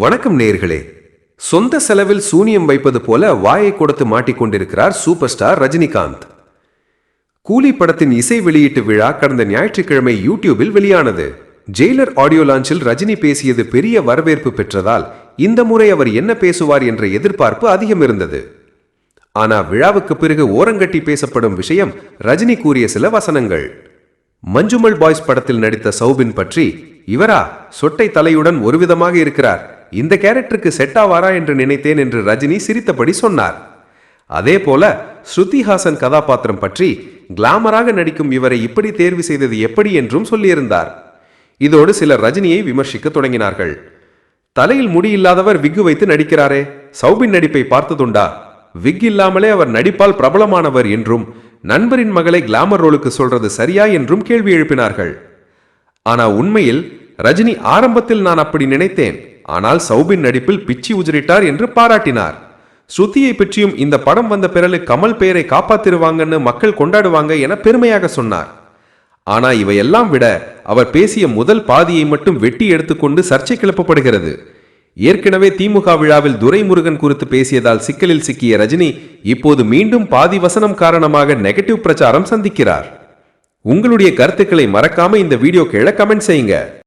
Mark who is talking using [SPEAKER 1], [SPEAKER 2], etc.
[SPEAKER 1] வணக்கம் நேர்களே சொந்த செலவில் சூனியம் வைப்பது போல வாயை கொடுத்து மாட்டிக்கொண்டிருக்கிறார் சூப்பர் ஸ்டார் ரஜினிகாந்த். கூலி படத்தின் இசை வெளியீட்டு விழா கடந்த ஞாயிற்றுக்கிழமை யூடியூபில் வெளியானது. ஜெயிலர் ஆடியோ லான்ச்சில் ரஜினி பேசியது பெரிய வரவேற்பு பெற்றதால் இந்த முறை அவர் என்ன பேசுவார் என்ற எதிர்பார்ப்பு அதிகம் இருந்தது. ஆனா விழாவுக்கு பிறகு ஓரங்கட்டி பேசப்படும் விஷயம் ரஜினி கூறிய சில வசனங்கள். மஞ்சுமல் பாய்ஸ் படத்தில் நடித்த சௌபின் பற்றி இவரா சொட்டை தலையுடன் ஒருவிதமாக இருக்கிறார். இந்த கேரக்டருக்கு செட் ஆவாரா என்று நினைத்தேன் என்று ரஜினி சிரித்தபடி சொன்னார். அதே போல ஸ்ருதிஹாசன் கதாபாத்திரம் பற்றி கிளாமராக நடிக்கும் இவரை இப்படி தேர்வு செய்தது எப்படி என்றும் சொல்லியிருந்தார். இதோடு சிலர் ரஜினியை விமர்சிக்க தொடங்கினார்கள். தலையில் முடி இல்லாதவர் விக்கு வைத்து நடிக்கிறாரே சௌபின் நடிப்பை பார்த்ததுண்டா? விக் இல்லாமலே அவர் நடிப்பால் பிரபலமானவர் என்றும் நண்பரின் மகளை கிளாமர் ரோலுக்கு சொல்றது சரியா என்றும் கேள்வி எழுப்பினார்கள். ஆனா உண்மையில் ரஜினி ஆரம்பத்தில் நான் அப்படி நினைத்தேன். ஆனால் சௌபின் நடிப்பில் பிச்சி உஜரிட்டார் என்று பாராட்டினார். ஸ்ருதியை பற்றியும் இந்த படம் வந்த பிறகு கமல் பெயரை காப்பாத்திருவாங்கன்னு மக்கள் கொண்டாடுவாங்க என பெருமையாக சொன்னார். ஆனா இவையெல்லாம் விட அவர் பேசிய முதல் பாதியை மட்டும் வெட்டி எடுத்துக்கொண்டு சர்ச்சை கிளப்பப்படுகிறது. ஏற்கனவே திமுக விழாவில் துரைமுருகன் குறித்து பேசியதால் சிக்கலில் சிக்கிய ரஜினி இப்போது மீண்டும் பாதி வசனம் காரணமாக நெகட்டிவ் பிரச்சாரம் சந்திக்கிறார். உங்களுடைய கருத்துக்களை மறக்காம இந்த வீடியோ கீழே கமெண்ட் செய்யுங்க.